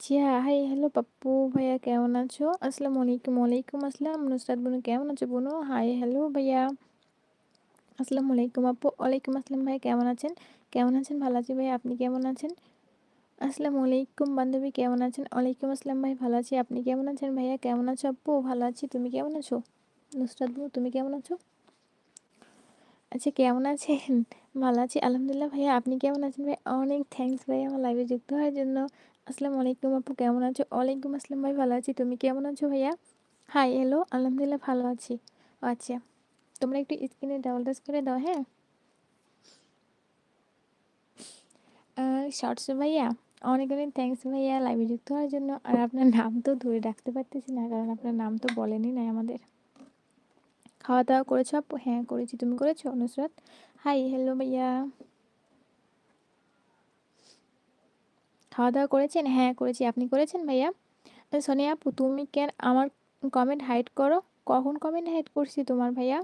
আচ্ছা, hi hello Pappu ভাইয়া কেমন আছো? আসসালামু আলাইকুম, ওয়ালাইকুম আসসালাম। নুসরাত বুনু কেমন আছো বুনু? হাই হ্যালো ভাইয়া। আসসালামু আলাইকুম আপু। ওয়ালাইকুম আসসালাম ভাইয়া কেমন আছেন? কেমন আছেন? ভালো আছি ভাইয়া। আপনি কেমন আছেন? আসসালামু আলাইকুম বান্ধবী কেমন আছেন? ওয়ালাইকুম আসসালাম ভাই ভালো আছি। আপনি কেমন আছেন ভাইয়া? কেমন আছো আপু? ভালো আছি। তুমি কেমন আছো? নুসরাত বুনু তুমি কেমন আছো? আচ্ছা কেমন আছেন? ভালো আছি আলহামদুলিল্লাহ ভাইয়া। আপনি কেমন আছেন ভাই? অনেক থ্যাংকস ভাইয়া আমার লাইভে যুক্ত হওয়ার জন্য। আসসালামু আলাইকুম আপু, কেমন আছো? ওয়ালাইকুম আসসালাম ভাই, ভালো আছি। তুমি কেমন আছো ভাইয়া? হাই হ্যালো আলহামদুলিল্লাহ ভালো আছি। আচ্ছা তোমরা একটু স্ক্রিনে ডাবল টাচ করে দাও হ্যাঁ? শর্টস ভাইয়া, অনেক অনেক থ্যাংকস ভাইয়া লাইভে যুক্ত হওয়ার জন্য। আর আপনার নাম তো ধরে ডাকতে পারতেছি না, কারণ আপনার নাম তো বলেনই নাই আমাদের। খাওয়া দাওয়া করেছ আপু? হ্যাঁ করেছি। তুমি করেছ, নুসরাত? হাই হ্যালো ভাইয়া। খাওয়া দাওয়া করেছেন? হ্যাঁ করেছি। আপনি করেছেন ভাইয়া? সোনিয়া আপু, তুমি কেন আমার কমেন্ট হাইড করো? কখন কমেন্ট হাইড করছি তোমার ভাইয়া?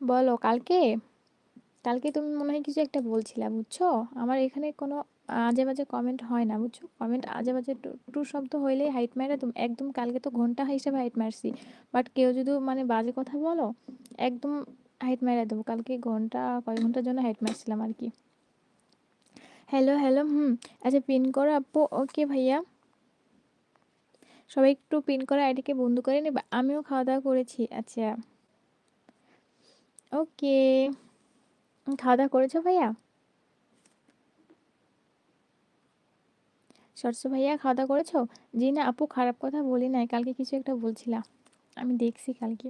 বলো, কালকে? কালকে তুমি মনে হয় কিছু একটা বলছিলা, বুঝছ? আমার এখানে কোনো আজে বাজে কমেন্ট হয় না, বুঝছ? কমেন্ট আজে বাজে টু শব্দ হইলেই হাইট মাইরা তুমি, একদম কালকে তো ঘণ্টা হিসেবে হাইট মারছি। বাট কেউ যদি মানে বাজে কথা বলো, একদম হাইট মাইরা দেবো। কালকে ঘণ্টা কয় ঘণ্টার জন্য হাইট মারছিলাম আর কি। হ্যালো হ্যালো হুম। আচ্ছা পিন করো আপু। ওকে ভাইয়া। সবাই একটু পিন করে আইডিকে বন্ধ করে নেবে। আমিও খাওয়া দাওয়া করেছি। আচ্ছা। ওকে খাওয়া দাওয়া করেছ ভাইয়া? সরস্ব ভাইয়া খাওয়া দাওয়া করেছ? জি না, আপু, খারাপ কথা বলি নাই। কালকে কিছু একটা বলছিলাম। আমি দেখছি কালকে।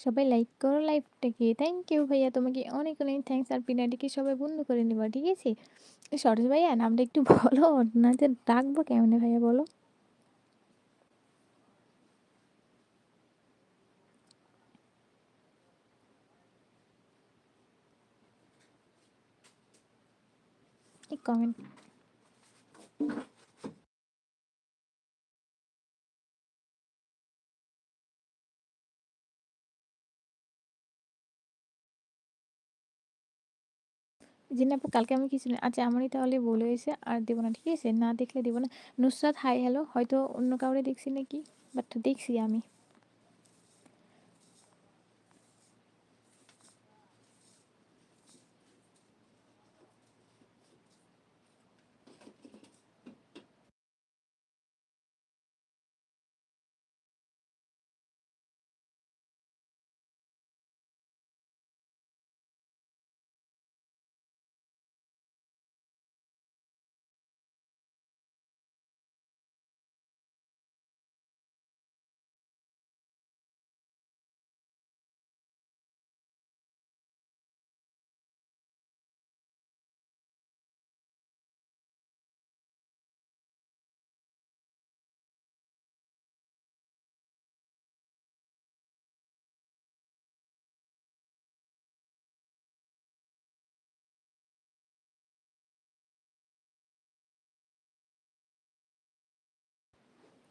সবাই লাইক করো লাইভটাকে থ্যাংক ইউ ভাইয়া, তোমাকে অনেক অনেক থ্যাংকস আর পিনাটিকে সবাই বন্ধ করে নেবা, ঠিক আছে? সরস ভাইয়া, নামটা একটু বলো, না যে ডাকবো কেমনে ভাইয়া বলো? एक যে না আপু, কালকে আমি কিছু না আচ্ছা আমারই তাহলে বলে হয়েছে, আর দেবো না, ঠিক আছে? না দেখলে দেবো না। নুসরাত হাই হ্যালো হয়তো অন্য কাউরে দেখছি নাকি? বাট দেখছি আমি।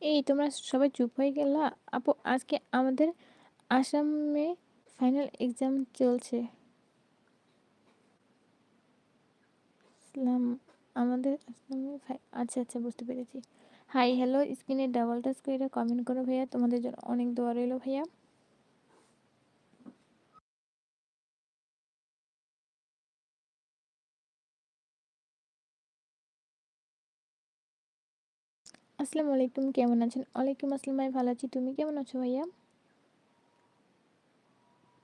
এই তোমরা সবাই চুপ হয়ে গেল? আপু, আজকে আমাদের আসামে ফাইনাল এক্সাম চলছে। আমাদের আসামে আচ্ছা আচ্ছা বুঝতে পেরেছি। হাই হ্যালো স্ক্রিনে ডাবল টাচ করে কমেন্ট করো ভাইয়া। তোমাদের জন্য অনেক দোয়া রইল ভাইয়া। আসসালামু আলাইকুম, কেমন আছেন? ওয়ালাইকুম আসসালাম ভাই, ভালো আছি। তুমি কেমন আছো ভাইয়া?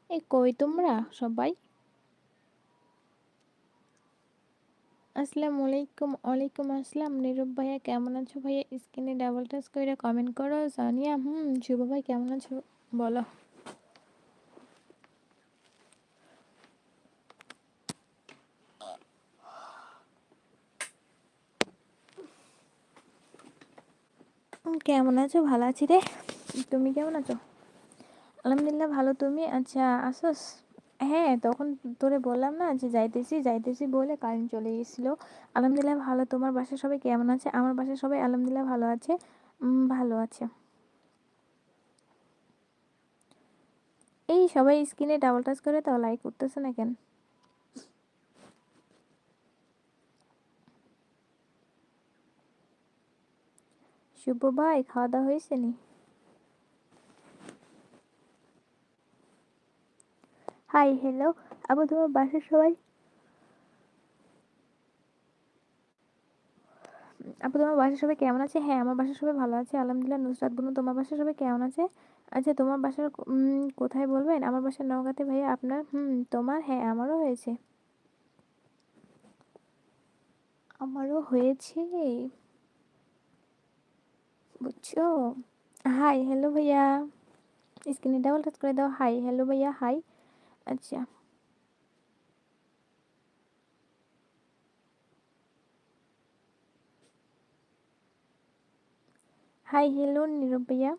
এই কই তোমরা সবাই? আসসালামু আলাইকুম, ওয়ালাইকুম আসসালাম। নীরব ভাইয়া, কেমন আছো ভাইয়া? স্ক্রিনে ডাবল টাচ করে কমেন্ট করো। সানিয়া, হুম, শুভ ভাই, কেমন আছো? বলো। কেমন আছো? ভালো আছি রে। তুমি কেমন আছো? আলহামদুলিল্লাহ ভালো, তুমি? আচ্ছা আসোস হ্যাঁ তখন তোরে বললাম না যে যাইতেছি যাইতেছি বলে কারেন্ট চলে গেছিল। আলহামদুলিল্লাহ ভালো। তোমার বাসায় সবাই কেমন আছে? আমার বাসায় সবাই আলহামদুলিল্লাহ ভালো আছে। ভালো আছে। এই সবাই স্ক্রিনে ডাবল টাচ করে তাও লাইক করতেছে না কেন? শুভ ভাই, খাওয়া দাওয়া হয়েছে নি? হাই হ্যালো আবার তোমার বাসার সবাই? আপু তোমার বাসার সবাই কেমন আছে? হ্যাঁ আমার বাসার সবাই ভালো আছে, আলহামদুলিল্লাহ, নুসরাত বলুন তোমার বাসার সবাই কেমন আছে? আচ্ছা তোমার বাসার কোথায় বলবেন? আমার বাসার নওগাঁতে ভাইয়া আপনার? হুম, তোমার? হ্যাঁ আমারও হয়েছে। আমারও হয়েছে। বুঝছ? হাই হ্যালো ভাইয়া। স্ক্রিনে ডাবল টাচ করে দাও। হাই হ্যালো ভাইয়া হাই আচ্ছা। হাই হ্যালো নীরব ভাইয়া।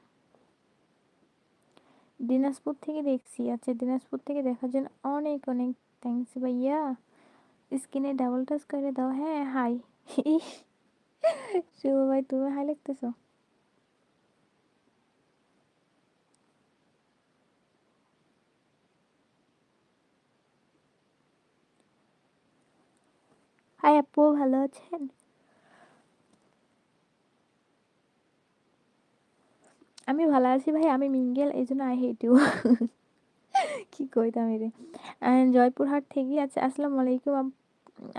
দিনাজপুর থেকে দেখছি। আচ্ছা দিনাজপুর থেকে দেখার জন্য অনেক অনেক থ্যাংকস ভাইয়া। স্ক্রিনে ডাবল টাচ করে দাও। হ্যাঁ হাই শুভ ভাই, তুমি হাই লিখতেছো? হাই আপু, ভালো আছেন? আমি ভালো আছি ভাই, আমি মিঙ্গেল, এই জন্য আই হেট ইউ কী কইতাম রে? জয়পুরহাট থেকে আচ্ছা আসসালামু আলাইকুম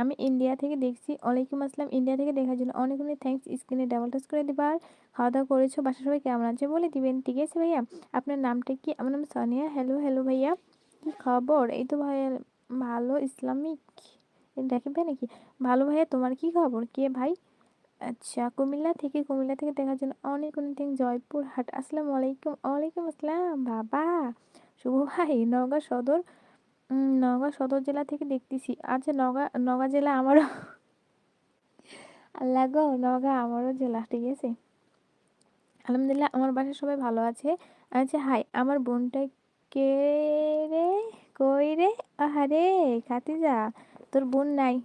আমি ইন্ডিয়া থেকে দেখছি। ওয়ালাইকুম আসসালাম, ইন্ডিয়া থেকে দেখার জন্য অনেক অনেক থ্যাংকস স্ক্রিনে ডাবল টাচ করে দিবার খাওয়া দাওয়া করেছ বাসা সবাই কেমন আছে বলে দিবেন, ঠিক আছে ভাইয়া? আপনার নামটা কি? আমার নাম সানিয়া হ্যালো হ্যালো ভাইয়া। কী খবর? এই তো ভাইয়া, ভালো, ইসলামিক। দেখবে নাকি? ভালো ভাইয়া, তোমার কি খবর? কে ভাই? আচ্ছা কুমিল্লা থেকে কুমিল্লা থেকে দেখার জন্য অনেক অনেক জয়পুর হাট আসসালামু আলাইকুম। ওয়ালাইকুম আসসালাম, বাবা। শুভ ভাই, নওগাঁ সদর। নওগাঁ সদর জেলা থেকে দেখতেছি। আচ্ছা নওগাঁ নওগাঁ জেলা আমারও আল্লাহ গো, নওগাঁ আমারও জেলা, ঠিক আছে? আলহামদুলিল্লাহ, আমার বাসায় সবাই ভালো আছে। আচ্ছা হাই, আমার বোনটা কে রে? কই রে? আহারে, খাতিজা, তোর বোন নাই।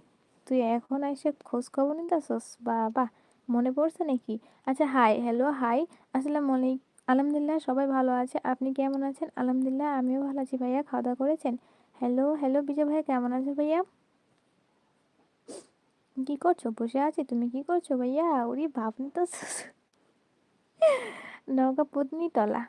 তুই এখন এসে খোঁজ খবর নিতেছস? বাবা, মনে পড়ছে নাকি? আচ্ছা হাই হ্যালো হাই আসসালামু আলাইকুম আলহামদুলিল্লাহ, সবাই ভালো আছে। আপনি কেমন আছেন? আলহামদুলিল্লাহ, আমিও ভালো আছি ভাইয়া। খাওয়া দাওয়া করেছেন? হ্যালো হ্যালো বিজয় ভাইয়া কেমন আছে ভাইয়া? কি করছ? বসে আছি। তুমি কি করছ ভাইয়া? ওরি ভাবনি তো নৌকা তলা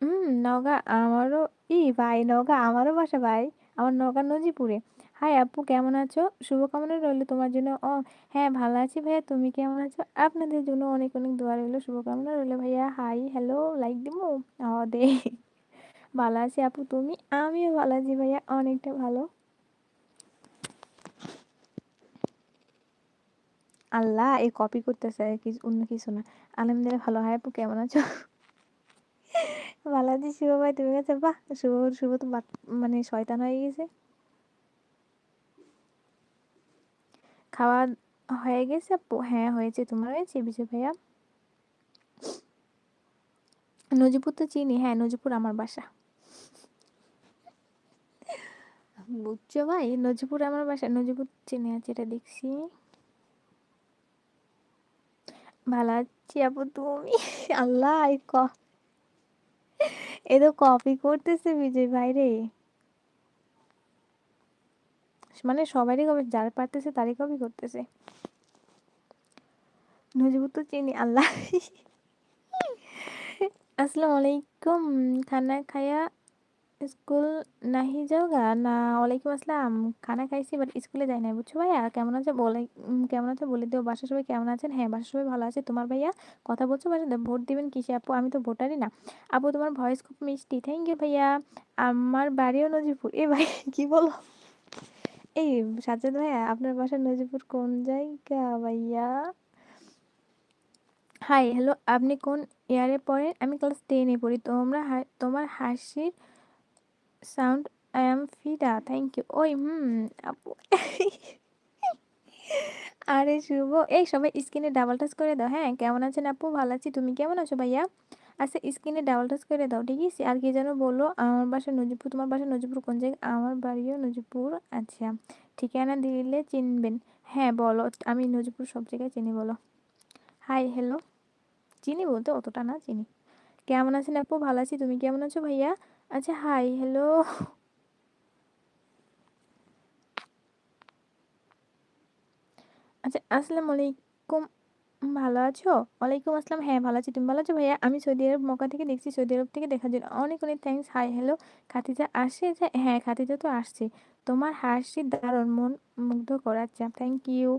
হুম নওগাঁ আমারও, ই ভাই, নওগাঁ আমারও বাসা ভাই। আমার নওগাঁ নজিপুরে। হাই আপু, কেমন আছো? শুভকামনা রইল তোমার জন্য। ও হ্যাঁ ভালো আছি ভাইয়া, তুমি কেমন আছো? আপনাদের জন্য অনেক অনেক দোয়া রইল, শুভকামনা রইল ভাইয়া। হাই, হ্যালো, লাইক ও, দে। ভালো আছি আপু, তুমি? আমিও ভালো আছি ভাইয়া, অনেকটা ভালো। আল্লাহ, এই কপি করতেছে কিছু, অন্য কিছু না। আলহামদুলিল্লাহ, ভালো। হয় আপু, কেমন আছো? ভালো আছি, শুভ। ভাই, তুমি গেছে বাহ, শুভ শুভ তো মানে শয়তান হয়ে গেছে। খাওয়া হয়ে গেছে হ্যাঁ হয়েছে, তোমার হয়েছে, বিজয় ভাইয়া? নজিপুর তো চিনি হ্যাঁ নজিপুর আমার বাসা। বুঝছ ভাই? নজিপুর আমার বাসা নজিপুর চিনি আছে, এটা দেখছি। ভালো আছি আপু, তুমি? আল্লাহ ক এ তো কপি করতেছে বিজয় ভাই রে। মানে সবারই কপি যার পারতেছে তারই কপি করতেছে। নজিবুর তো চিনি, আল্লাহ। আসসালামু আলাইকুম খানা খায়া স্কুল নাহি যাওগা? না, ওয়ালাইকুম আসসালাম। খানা খাইছি বাট স্কুলে যাই নাই, বুঝছ ভাইয়া? কেমন আছে বলে কেমন আছে বলে দিও, বাসার সবাই কেমন আছেন? হ্যাঁ বাসার সবাই ভালো আছে। তোমার ভাইয়া, কথা বলছো বাসা ভোট দিবেন কিসে আপু? আমি তো ভোটারই না। আপু, তোমার ভয়েস খুব মিষ্টি। থ্যাংক ইউ ভাইয়া। আমার বাড়িও নজিপুর এ ভাই, কি বলো? এই সাজ্জাদ ভাইয়া, আপনার বাসা নজিপুর কোন জায়গা ভাইয়া? হাই হ্যালো আপনি কোন ইয়ারে পড়েন? আমি ক্লাস টেনে পড়ি। তোমরা তোমার হাসির সাউন্ড আই এম ফিডা থ্যাংক ইউ ওই, হুম, আপু। আরে শুভ। এই, সবাই স্ক্রিনে ডাবল টাচ করে দাও। হ্যাঁ কেমন আছেন আপু? ভালো আছি। তুমি কেমন আছো ভাইয়া? আচ্ছা স্ক্রিনে ডাবল টাচ করে দাও ঠিক আছে? আর কি যেন বলো আমার বাসা নজিপুর তোমার বাসা নজিপুর কোন জায়গায় আমার বাড়িও নজিপুর আচ্ছা ঠিকানা দিলে চিনবেন। হ্যাঁ বলো, আমি নজিপুর সব জায়গায় চিনি, বলো। হাই হ্যালো চিনি বলতে অতটা না, চিনি। কেমন আছেন আপু? ভালো আছি, তুমি কেমন আছো ভাইয়া? আচ্ছা হাই হ্যালো আচ্ছা আসসালামু আলাইকুম। ভালো আছো? ওয়ালাইকুম আসসালাম। হ্যাঁ ভালো আছি। তুমি ভালো আছো ভাইয়া? আমি সৌদি আরব মক্কা থেকে দেখছি। সৌদি আরব থেকে দেখার জন্য অনেক অনেক থ্যাংকস হাই হ্যালো খাতিজা আসে যে হ্যাঁ খাতিজা তো আসছে। তোমার হাসি দারুণ, মন মুগ্ধ করাচ্ছে থ্যাংক ইউ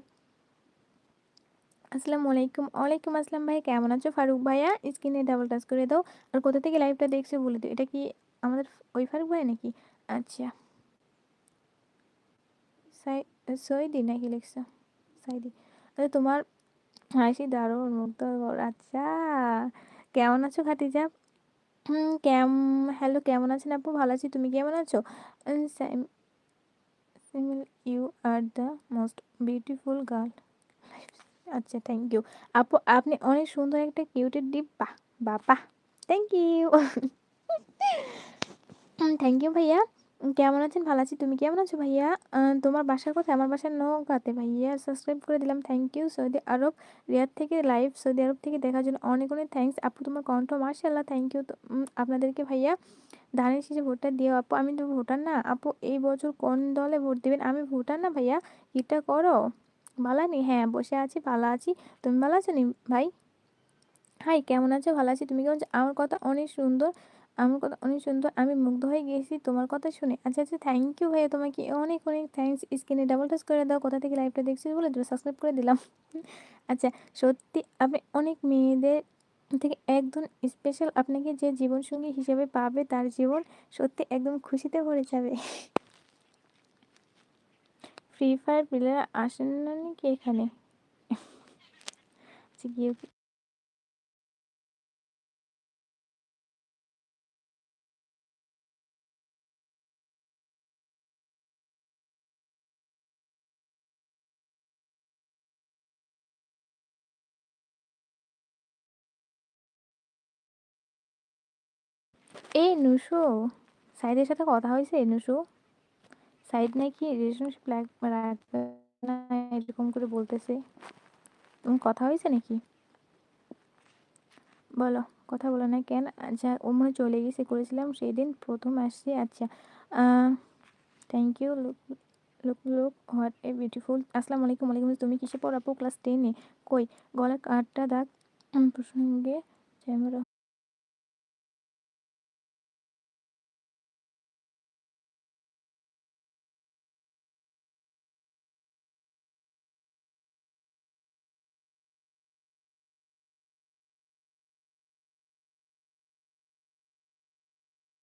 আসসালামু আলাইকুম। ওয়ালাইকুম আসসালাম ভাই কেমন আছো ফারুক ভাইয়া? স্ক্রিনে ডাবল টাচ করে দাও। আর কোথা থেকে লাইভটা দেখছ বলে দিও। এটা কি আমাদের ওই ফারুক ভাই নাকি? আচ্ছা। সাই, সৈদি নাকি লিখছো? সাইদি। আচ্ছা তোমার হাসি দারুণ, মুগ্ধ আচ্ছা কেমন আছো হুম কেম, হ্যালো, কেমন আছেন আপু? ভালো আছি, তুমি কেমন আছো? You are the most beautiful girl আচ্ছা থ্যাংক ইউ আপু, আপনি অনেক সুন্দর একটা কিউটের ডিব্বা বাপা থ্যাংক ইউ থ্যাংক ইউ ভাইয়া। কেমন আছেন? ভালো আছি। তুমি কেমন আছো ভাইয়া? তোমার বাসার কথা আমার বাসা নৌকাতে ভাইয়া সাবস্ক্রাইব করে দিলাম। Thank you Saudi Arab Riyadh থেকে লাইভ সৌদি আরব থেকে দেখার জন্য অনেক অনেক থ্যাংকস আপু, তোমার কণ্ঠ মার্শাল্লাহ থ্যাংক ইউ আপনাদেরকে ভাইয়া ধানের শেষে ভোটটা দিও। আপু, আমি তো ভোটার না। আপু, এই বছর কোন দলে ভোট দেবেন? আমি ভোটার না ভাইয়া। এটা করো। ভালো নি হ্যাঁ বসে আছি, ভালো আছি। তুমি ভালো আছো নি ভাই? হাই কেমন আছো? ভালো আছি। তুমি কেমন আমার কথা অনেক সুন্দর। আমার কথা অনেক সুন্দর। আমি মুগ্ধ হয়ে গেছি তোমার কথা শুনে। আচ্ছা আচ্ছা থ্যাংক ইউ ভাইয়া তোমাকে অনেক অনেক থ্যাংকস স্ক্রিনে ডাবল টাচ করে দাও। কোথা থেকে লাইভটা দেখছি বলে সাবস্ক্রাইব করে দিলাম। আচ্ছা সত্যি আপনি অনেক মেয়েদের থেকে একজন স্পেশাল আপনাকে যে জীবনসঙ্গী হিসেবে পাবে তার জীবন সত্যি একদম খুশিতে ভরে যাবে। ফ্রি ফায়ার প্লেয়ার আসেন না নাকি এখানে? আচ্ছা গিয়ে এই নুসু, সাইদের সাথে কথা হয়েছে? নুসু সাইড নাকি রিলেশনশিপ রাখবে না এরকম করে বলতেছে। তুমি কথা হয়েছে নাকি? বলো, কথা বলো না কেন? আচ্ছা ও মনে চলে গেছে করেছিলাম সেই দিন প্রথম আসছে আচ্ছা thank you look look look what a beautiful আসসালামু আলাইকুম আলাইকুম তুমি কিসে পড়াবো? ক্লাস টেনে কই, গলার কাঠটা দাগ প্রসঙ্গে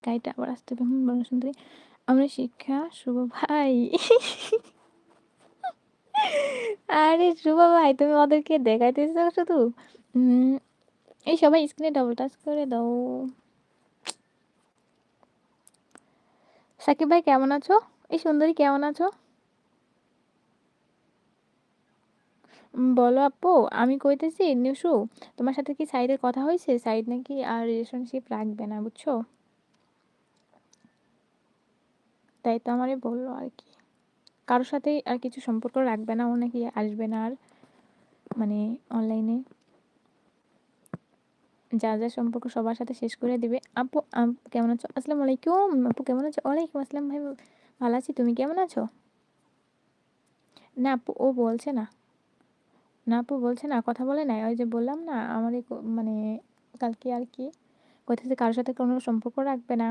গাইটা আবার আসতে হবে। হুম বলো সুন্দরী। আমরা শিক্ষা, শুভ ভাই। আরে শুভ ভাই, তুমি ওদেরকে দেখাইতেছ শুধু? এই সবাই স্ক্রিনে ডাবল টাচ করে দাও। সাকিব ভাই, কেমন আছো? এই সুন্দরী, কেমন আছো? বলো আপু, আমি কইতেছি নিশু তোমার সাথে কি সাইডের কথা হয়েছে সাইড নাকি আর রিলেশনশিপ রাখবে না, বুঝছ? তাই তো আমারই বলল আর কি কারোর সাথেই আর কিছু সম্পর্ক রাখবে না, ও নাকি আসবে না আর মানে অনলাইনে যা যা সম্পর্ক সবার সাথে শেষ করে দিবে। আপু কেমন আছো? আসসালামু আলাইকুম। আপু, কেমন আছো? ওয়ালাইকুম আসসালাম ভাই, ভালো আছি। তুমি কেমন আছো? না আপু, ও বলছে না। না আপু, বলছে না, কথা বলে নাই। ওই যে বললাম না আমার মানে কালকে আর কি কোথায় কারোর সাথে কোনো সম্পর্ক রাখবে না।